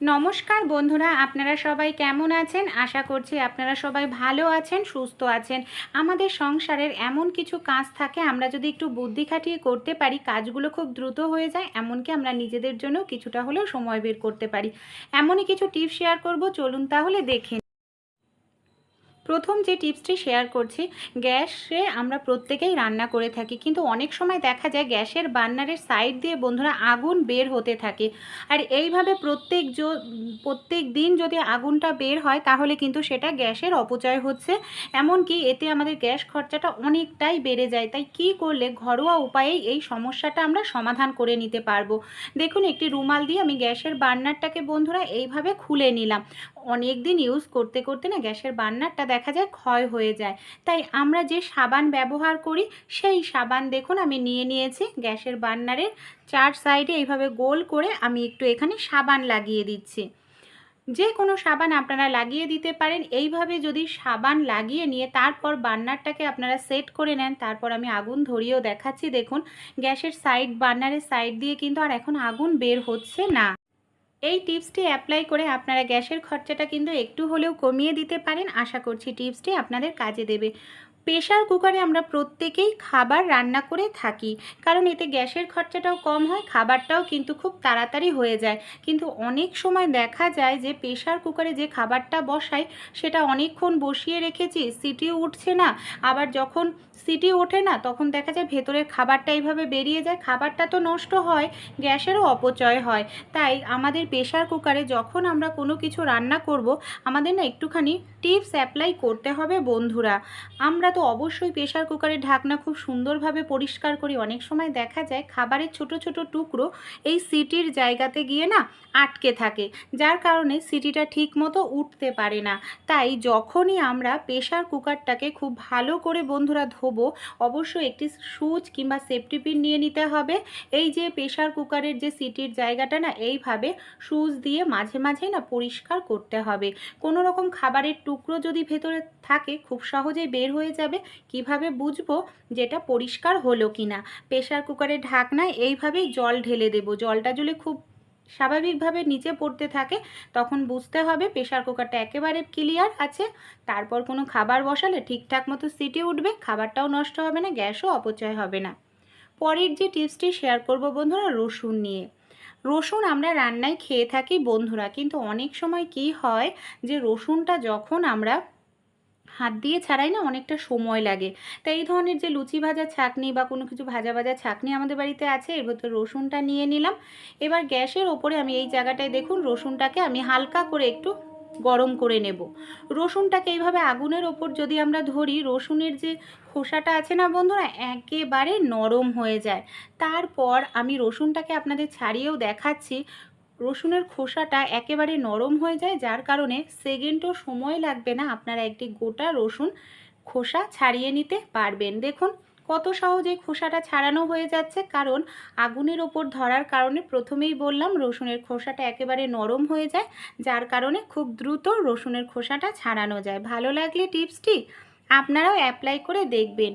নমস্কার বন্ধুরা, আপনারা সবাই কেমন আছেন আশা করছি আপনারা সবাই ভালো আছেন, সুস্থ আছেন আমাদের সংসারের এমন কিছু কাজ থাকে, আমরা যদি একটু বুদ্ধি খাটিয়ে করতে পারি, কাজগুলো খুব দ্রুত হয়ে যায়, এমনকি আমরা নিজেদের জন্য কিছুটা হলেও সময় বের করতে পারি এমনই কিছু টিপস শেয়ার করব, চলুন তাহলে দেখে। প্রথম যে টিপসটি শেয়ার করছি, গ্যাসে আমরা প্রত্যেকেই রান্না করে থাকি, কিন্তু অনেক সময় দেখা যায় গ্যাসের বার্নারের সাইড দিয়ে বন্ধুরা আগুন বের হতে থাকে। আর এইভাবে প্রত্যেক প্রত্যেক দিন যদি আগুনটা বের হয়, তাহলে কিন্তু সেটা গ্যাসের অপচয় হচ্ছে। এমনকি এতে আমাদের গ্যাস খরচাটা অনেকটাই বেড়ে যায়। তাই কি করলে ঘরোয়া উপায়েই এই সমস্যাটা আমরা সমাধান করে নিতে পারব? দেখুন, একটি রুমাল দিয়ে আমি গ্যাসের বার্নারটাকে বন্ধুরা এইভাবে খুলে নিলাম। অনেক দিন ইউজ করতে করতে না গ্যাসের বার্নারটা দেখা যায় ক্ষয় হয়ে যায়। তাই আমরা যে সাবান ব্যবহার করি, সেই সাবান দেখুন আমি নিয়ে নিয়েছি। গ্যাসের বার্নারের চার সাইডে এইভাবে গোল করে আমি একটু এখানে সাবান লাগিয়ে দিচ্ছি। যে কোনো সাবান আপনারা লাগিয়ে দিতে পারেন। এইভাবে যদি সাবান লাগিয়ে নিয়ে তারপর বার্নারটাকে আপনারা সেট করে নেন, তারপর আমি আগুন ধরিয়েও দেখাচ্ছি। দেখুন, গ্যাসের সাইড বার্নারের সাইড দিয়ে কিন্তু আর এখন আগুন বের হচ্ছে না। এই টিপসটি অ্যাপ্লাই করে আপনারা গ্যাসের খরচাটা কিন্তু একটু হলেও কমিয়ে দিতে পারেন। আশা করছি টিপসটি আপনাদের কাজে দেবে। প্রেশার কুকারে আমরা প্রত্যেকেই খাবার রান্না করে থাকি, কারণ এতে গ্যাসের খরচাটাও কম হয়, খাবারটাও কিন্তু খুব তাড়াতাড়ি হয়ে যায়। কিন্তু অনেক সময় দেখা যায় যে প্রেশার কুকারে যে খাবারটা বসাই, সেটা অনেকক্ষণ বসিয়ে রেখেছি, সিটিও উঠছে না। আবার যখন সিটি ওঠে না, তখন দেখা যায় ভেতরের খাবারটা এইভাবে বেরিয়ে যায়, খাবারটা তো নষ্ট হয়, গ্যাসেরও অপচয় হয়। তাই আমাদের প্রেশার কুকারে যখন আমরা কোনো কিছু রান্না করব, আমাদের না একটুখানি টিপস অ্যাপ্লাই করতে হবে বন্ধুরা। আমরা তো অবশ্যই প্রেশার কুকারের ঢাকনা খুব সুন্দরভাবে পরিষ্কার করি। অনেক সময় দেখা যায় খাবারের ছোট ছোট টুকরো এই সিটির জায়গাতে গিয়ে না আটকে থাকে, যার কারণে সিটিটা ঠিক মতো উঠতে পারে না। তাই যখনই আমরা প্রেশার কুকারটাকে খুব ভালো করে বন্ধুরা ধোবো অবশ্যই একটি সুচ কিংবা সেফটি পিন নিয়ে নিতে হবে। এই যে প্রেশার কুকারের যে সিটির জায়গাটা না, এইভাবে সুচ দিয়ে মাঝে মাঝে না পরিষ্কার করতে হবে। কোনো রকম খাবারের টুকরো যদি ভেতরে থাকে, খুব সহজেই বের হয়ে যাবে। কীভাবে বুঝব যেটা পরিষ্কার হলো কিনা? প্রেশার কুকারের ঢাকনায় এইভাবেই জল ঢেলে দেব। জলটা জলে খুব স্বাভাবিকভাবে নিচে পড়তে থাকে, তখন বুঝতে হবে প্রেশার কুকারটা একেবারে ক্লিয়ার আছে, তারপর কোনো খাবার বসালে ঠিকঠাক মতো সিটি উঠবে, খাবারটাও নষ্ট হবে না, গ্যাসও অপচয় হবে না। পরের যে টিপসটি শেয়ার করব বন্ধুরা, রসুন নিয়ে। রসুন আমরা রান্নায় খেয়ে থাকি বন্ধুরা, কিন্তু অনেক সময় কি হয় যে রসুনটা যখন আমরা হাত দিয়ে ছাড়াই না অনেকটা সময় লাগে। তাই এই ধরনের যে লুচি ভাজা ছাকনি বা কোনো কিছু ভাজা ভাজা ছাকনি আমাদের বাড়িতে আছে, এর ভেতরে রসুনটা নিয়ে নিলাম। এবার গ্যাসের ওপরে আমি এই জায়গাটায় দেখুন রসুনটাকে আমি হালকা করে একটু গরম করে নেব। রসুনটাকে এইভাবে আগুনের ওপর যদি আমরা ধরি, রসুনের যে খোসাটা আছে না বন্ধুরা, একেবারে নরম হয়ে যায়। তারপর আমি রসুনটাকে আপনাদের ছাড়িয়েও দেখাচ্ছি। রসুনের খোসাটা একেবারে নরম হয়ে যায়, যার কারণে সেকেন্ডও সময় লাগবে না আপনারা একটি গোটা রসুন খোসা ছাড়িয়ে নিতে পারবেন। দেখুন কত সহজে খোসাটা ছাড়ানো হয়ে যাচ্ছে, কারণ আগুনের ওপর ধরার কারণে প্রথমেই বললাম রসুনের খোসাটা একেবারে নরম হয়ে যায়, যার কারণে খুব দ্রুত রসুনের খোসাটা ছাড়ানো যায়। ভালো লাগলে টিপসটি আপনারাও অ্যাপ্লাই করে দেখবেন।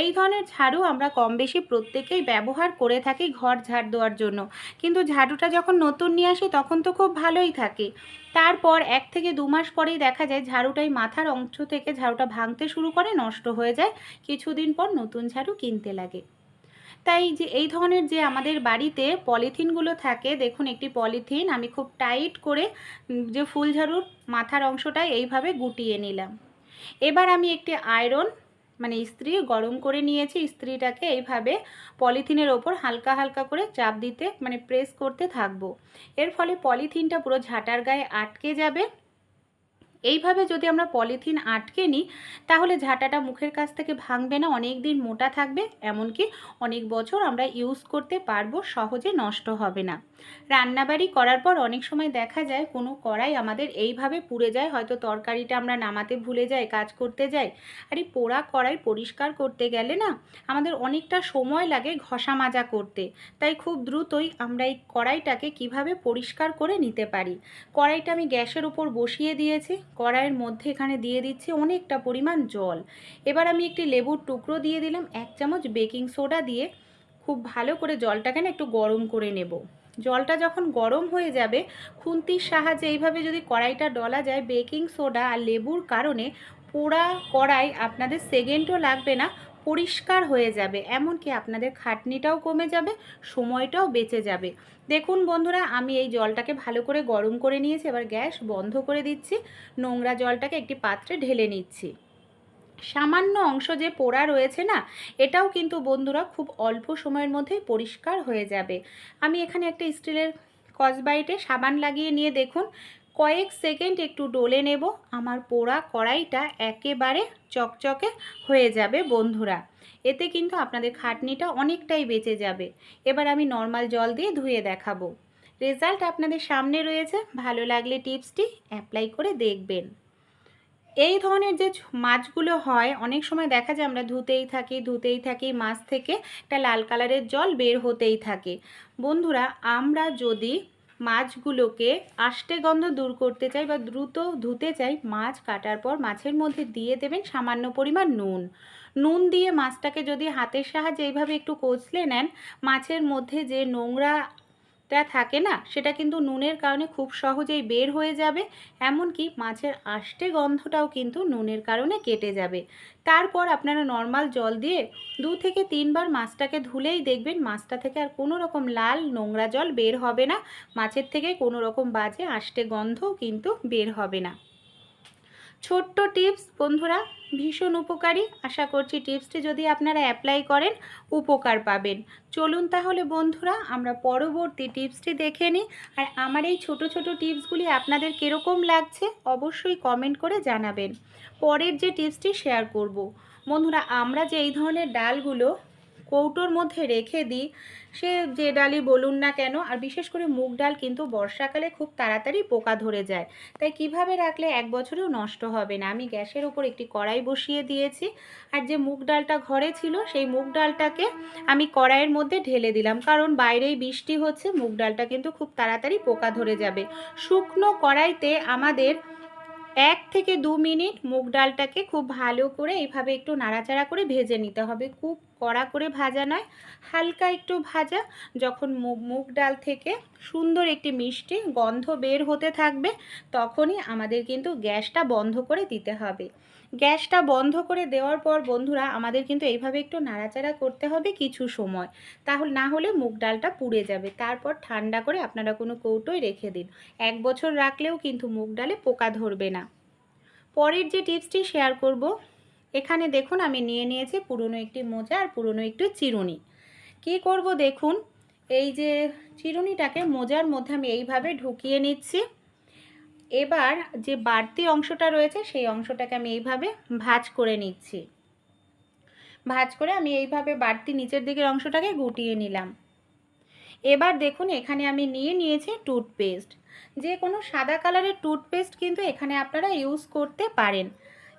এই ধরনের ঝাড়ু আমরা কম বেশি প্রত্যেকেই ব্যবহার করে থাকি ঘর ঝাড় দেওয়ার জন্য। কিন্তু ঝাড়ুটা যখন নতুন নিয়ে আসি, তখন তো খুব ভালোই থাকে। তারপর এক থেকে দু মাস পরেই দেখা যায় ঝাড়ুটাই মাথার অংশ থেকে ঝাড়ুটা ভাঙতে শুরু করে, নষ্ট হয়ে যায়। কিছুদিন পর নতুন ঝাড়ু কিনতে লাগে। তাই যে এই ধরনের যে আমাদের বাড়িতে পলিথিনগুলো থাকে, দেখুন একটি পলিথিন, আমি খুব টাইট করে যে ফুল ঝাড়ুর মাথার অংশটা এইভাবে গুটিয়ে নিলাম। এবার আমি একটি আয়রন মানে ইস্ত্রি গরম করে নিয়েছি ইস্ত্রিটাকে এইভাবে পলিথিনের ওপর হালকা হালকা করে চাপ দিতে মানে প্রেস করতে থাকব। এর ফলে পলিথিনটা পুরো ঝাঁটার গায়ে আটকে যাবে। এইভাবে যদি আমরা পলিথিন আটকে নিই, তাহলে ঝাঁটাটা মুখের কাছ থেকে ভাঙবে না অনেক দিন মোটা থাকবে, এমনকি অনেক বছর আমরা ইউজ করতে পারব, সহজে নষ্ট হবে না। রান্নাবাড়ি করার পর অনেক সময় দেখা যায় কোনো কড়াই আমাদের এইভাবে পুড়ে যায়, হয়তো তরকারিটা আমরা নামাতে ভুলে যাই, কাজ করতে যাই। আর এই পোড়া কড়াই পরিষ্কার করতে গেলে না আমাদের অনেকটা সময় লাগে ঘষা মাজা করতে। তাই খুব দ্রুতই আমরা এই কড়াইটাকে কীভাবে পরিষ্কার করে নিতে পারি? কড়াইটা আমি গ্যাসের উপর বসিয়ে দিয়েছি, কড়াইয়ের মধ্যে এখানে দিয়ে দিচ্ছি অনেকটা পরিমাণ জল। এবার আমি একটি লেবুর টুকরো দিয়ে দিলাম, এক চামচ বেকিং সোডা দিয়ে। খুব ভালো করে জলটাকে না একটু গরম করে নেব। জলটা যখন গরম হয়ে যাবে, খুন্তির সাহায্যে এইভাবে যদি কড়াইটা ডলা যায় বেকিং সোডা আর লেবুর কারণে, পোড়া কড়াই আপনাদের সেকেন্ডও লাগবে না, পরিষ্কার হয়ে যাবে। এমনকি আপনাদের খাটনিটাও কমে যাবে, সময়টাও বেঁচে যাবে। দেখুন বন্ধুরা, আমি এই জলটাকে ভালো করে গরম করে নিয়েছি, এবার গ্যাস বন্ধ করে দিচ্ছি, নোংরা জলটাকে একটি পাত্রে ঢেলে নিচ্ছি। সামান্য অংশ যে পোড়া রয়েছে না, এটাও কিন্তু বন্ধুরা খুব অল্প সময়ের মধ্যেই পরিষ্কার হয়ে যাবে। আমি এখানে একটা স্টিলের কসবাইটে সাবান লাগিয়ে নিয়ে দেখুন, কয়েক সেকেন্ড একটু ডলে নেব, আমার পোড়া কড়াইটা একেবারে চকচকে হয়ে যাবে বন্ধুরা। এতে কিন্তু আপনাদের খাটনিটা অনেকটাই বেঁচে যাবে। এবার আমি নর্মাল জল দিয়ে ধুয়ে দেখাবো। রেজাল্ট আপনাদের সামনে রয়েছে, ভালো লাগলে টিপসটি অ্যাপ্লাই করে দেখবেন। এই ধরনের যে মাছগুলো হয়, অনেক সময় দেখা যায় আমরা ধুতেই থাকি ধুতেই থাকি, মাছ থেকে একটা লাল কালারের জল বের হতেই থাকে। বন্ধুরা, আমরা যদি মাছগুলোকে আষ্টে গন্ধ দূর করতে চাই বা দ্রুত ধুতে চাই, মাছ কাটার পর মাছের মধ্যে দিয়ে দেবেন সামান্য পরিমাণ নুন। নুন দিয়ে মাছটাকে যদি হাতের সাহায্যে এইভাবে একটু কচলে নেন, মাছের মধ্যে যে নোংরাটা থাকে না, সেটা কিন্তু নুনের কারণে খুব সহজেই বের হয়ে যাবে, এমনকি মাছের আষ্টে গন্ধটাও কিন্তু নুনের কারণে কেটে যাবে। তারপর আপনারা নর্মাল জল দিয়ে দু থেকে তিনবার মাছটাকে ধুলেই দেখবেন মাছটা থেকে আর কোনো রকম লাল নোংরা জল বের হবে না, মাছের থেকে কোনো রকম বাজে আষ্টে গন্ধও কিন্তু বের হবে না। ছোট্ট টিপস বন্ধুরা ভীষণ উপকারী। আশা করছি টিপসটি যদি আপনারা অ্যাপ্লাই করেন, উপকার পাবেন। চলুন তাহলে বন্ধুরা, আমরা পরবর্তী টিপসটি দেখে নিই। আর আমার এই ছোট ছোট টিপসগুলি আপনাদের কীরকম লাগছে, অবশ্যই কমেন্ট করে জানাবেন। পরের যে টিপসটি শেয়ার করব। বন্ধুরা, আমরা যে এই ধরনের ডালগুলো কৌটোর মধ্যে রেখে দিই। সে যে ডালই বলুন না কেন, আর বিশেষ করে মুগ ডাল কিন্তু বর্ষাকালে খুব তাড়াতাড়ি পোকা ধরে যায়। তাই কীভাবে রাখলে এক বছরেও নষ্ট হবে না? আমি গ্যাসের ওপর একটি কড়াই বসিয়ে দিয়েছি। আর যে মুগ ডালটা ঘরে ছিল, সেই মুগ ডালটাকে আমি কড়াইয়ের মধ্যে ঢেলে দিলাম। কারণ বাইরেই বৃষ্টি হচ্ছে, মুগ ডালটা কিন্তু খুব তাড়াতাড়ি পোকা ধরে যাবে। শুকনো কড়াইতে আমাদের এক থেকে দু মিনিট মুগ ডালটাকে খুব ভালো করে এইভাবে একটু নাড়াচাড়া করে ভেজে নিতে হবে। খুব কড়া করে ভাজা নয়, হালকা একটু ভাজা, যখন মুগ ডাল থেকে সুন্দর একটি মিষ্টি গন্ধ বের হতে থাকবে, তখনই আমাদের কিন্তু গ্যাসটা বন্ধ করে দিতে হবে। গ্যাসটা বন্ধ করে দেওয়ার পর বন্ধুরা, আমাদের কিন্তু এইভাবে একটু নাড়াচাড়া করতে হবে কিছু সময়। তাহলে না হলে মুগ ডালটা পুড়ে যাবে। তারপর ঠান্ডা করে আপনারা কোনো কৌটোয় রেখে দিন। এক বছর রাখলেও কিন্তু মুগ ডালে পোকা ধরবে না। পরের যে টিপসটি শেয়ার করব এখানে দেখুন আমি নিয়ে নিয়েছি পুরনো একটি মোজা আর পুরনো একটি চিরুনি। কি করব দেখুন? এই যে চিরুনিটাকে মোজার মধ্যে আমি এইভাবে ঢুকিয়ে নিচ্ছি। এবার যে বাড়তি অংশটা রয়েছে সেই অংশটাকে আমি এইভাবে ভাজ করে নিচ্ছি। ভাজ করে আমি এইভাবে বাড়তি নিচের দিকের অংশটাকে গুটিয়ে নিলাম। এবার দেখুন এখানে আমি নিয়ে নিয়েছি টুথপেস্ট। যে কোনো সাদা কালারের টুথপেস্ট কিন্তু এখানে আপনারা ইউজ করতে পারেন।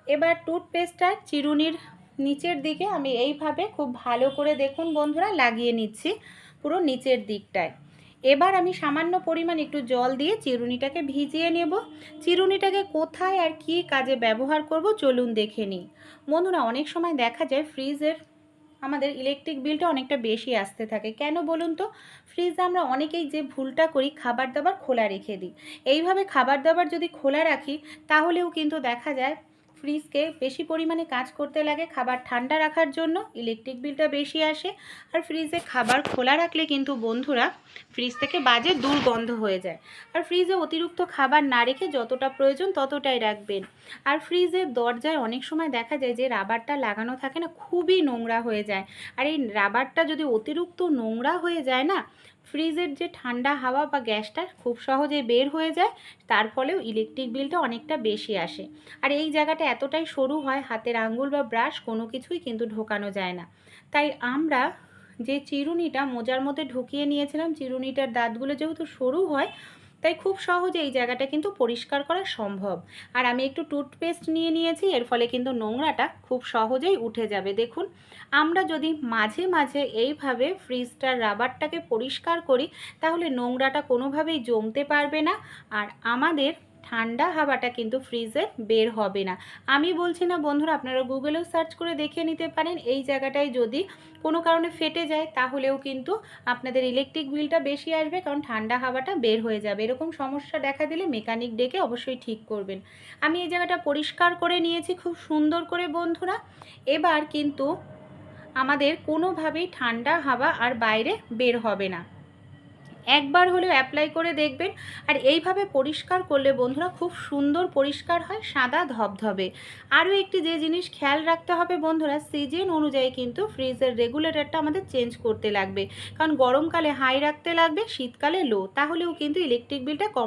এবার টুথপেস্টটা চিরুনির নিচের দিকে আমি এইভাবে খুব ভালো করে দেখুন বন্ধুরা, লাগিয়ে নিচ্ছি পুরো নিচের দিকটায়। এবার আমি সামান্য পরিমাণ একটু জল দিয়ে চিরুনিটাকে ভিজিয়ে নেব। চিরুনিটাকে কোথায় আর কি কাজে ব্যবহার করব চলুন দেখে নিই। বন্ধুরা, অনেক সময় দেখা যায় ফ্রিজের আমাদের ইলেকট্রিক বিলটা অনেকটা বেশি আসতে থাকে। কেন বলুন তো? ফ্রিজে আমরা অনেকেই যে ভুলটা করি, খাবার দাবার খোলা রেখে দিই। এইভাবে খাবার দাবার যদি খোলা রাখি, তাহলেও কিন্তু দেখা যায় ফ্রিজকে বেশি পরিমাণে কাজ করতে লাগে, খাবার ঠান্ডা রাখার জন্য ইলেকট্রিক বিলটা বেশি আসে, আর ফ্রিজে খাবার খোলা রাখলে কিন্তু বন্ধুরা ফ্রিজ থেকে বাজে দুর্গন্ধ হয়ে যায়। আর ফ্রিজে অতিরিক্ত খাবার না রেখে যতটা প্রয়োজন ততটাই রাখবেন। আর ফ্রিজের দরজায় অনেক সময় দেখা যায় যে রাবারটা লাগানো থাকে না, খুবই নোংরা হয়ে যায়। আর এই রাবারটা যদি অতিরিক্ত নোংরা হয়ে যায় না ফ্রিজের যে ঠান্ডা হাওয়া বা গ্যাসটা খুব সহজে বের হয়ে যায়, তার ফলেও ইলেকট্রিক বিলটা অনেকটা বেশি আসে। আর এই জায়গাটা এতটাই সরু হয়, হাতের আঙ্গুল বা ব্রাশ কোনো কিছুই কিন্তু ঢোকানো যায় না। তাই আমরা যে চিরুনিটা মোজার মধ্যে ঢুকিয়ে নিয়েছিলাম, চিরুনিটার দাঁতগুলো যেহেতু সরু হয় তাই খুব সহজে এই জায়গাটা কিন্তু পরিষ্কার করা সম্ভব। আর আমি একটু টুথপেস্ট নিয়ে নিয়েছি, এর ফলে কিন্তু নোংরাটা খুব সহজেই উঠে যাবে। দেখুন, আমরা যদি মাঝে মাঝে এইভাবে ফ্রিজটার রাবারটাকে পরিষ্কার করি, তাহলে নোংরাটা কোনোভাবেই জমতে পারবে না। আর আমাদের ঠান্ডা হাওয়াটা কিন্তু ফ্রিজে বের হবে না। আমি বলছি না বন্ধুরা, আপনারা গুগলেও সার্চ করে দেখে নিতে পারেন। এই জায়গাটায় যদি কোনো কারণে ফেটে যায়, তাহলেও কিন্তু আপনাদের ইলেকট্রিক বিলটা বেশি আসবে, কারণ ঠান্ডা হাওয়াটা বের হয়ে যাবে। এরকম সমস্যা দেখা দিলে মেকানিক ডেকে অবশ্যই ঠিক করবেন। আমি এই জায়গাটা পরিষ্কার করে নিয়েছি, খুব সুন্দর করে বন্ধুরা। এবার কিন্তু আমাদের কোনোভাবেই ঠান্ডা হাওয়া আর বাইরে বের হবে না। একবার হলেও অ্যাপ্লাই করে দেখবেন। আর এইভাবে পরিষ্কার করলে বন্ধুরা খুব সুন্দর পরিষ্কার হয়, সাদা ধবধবে। আরও একটি যে জিনিস খেয়াল রাখতে হবে বন্ধুরা সিজন অনুযায়ী কিন্তু ফ্রিজের রেগুলেটরটা আমাদের চেঞ্জ করতে লাগবে। কারণ গরমকালে হাই রাখতে লাগবে, শীতকালে লো তাহলেও কিন্তু ইলেকট্রিক বিলটা কম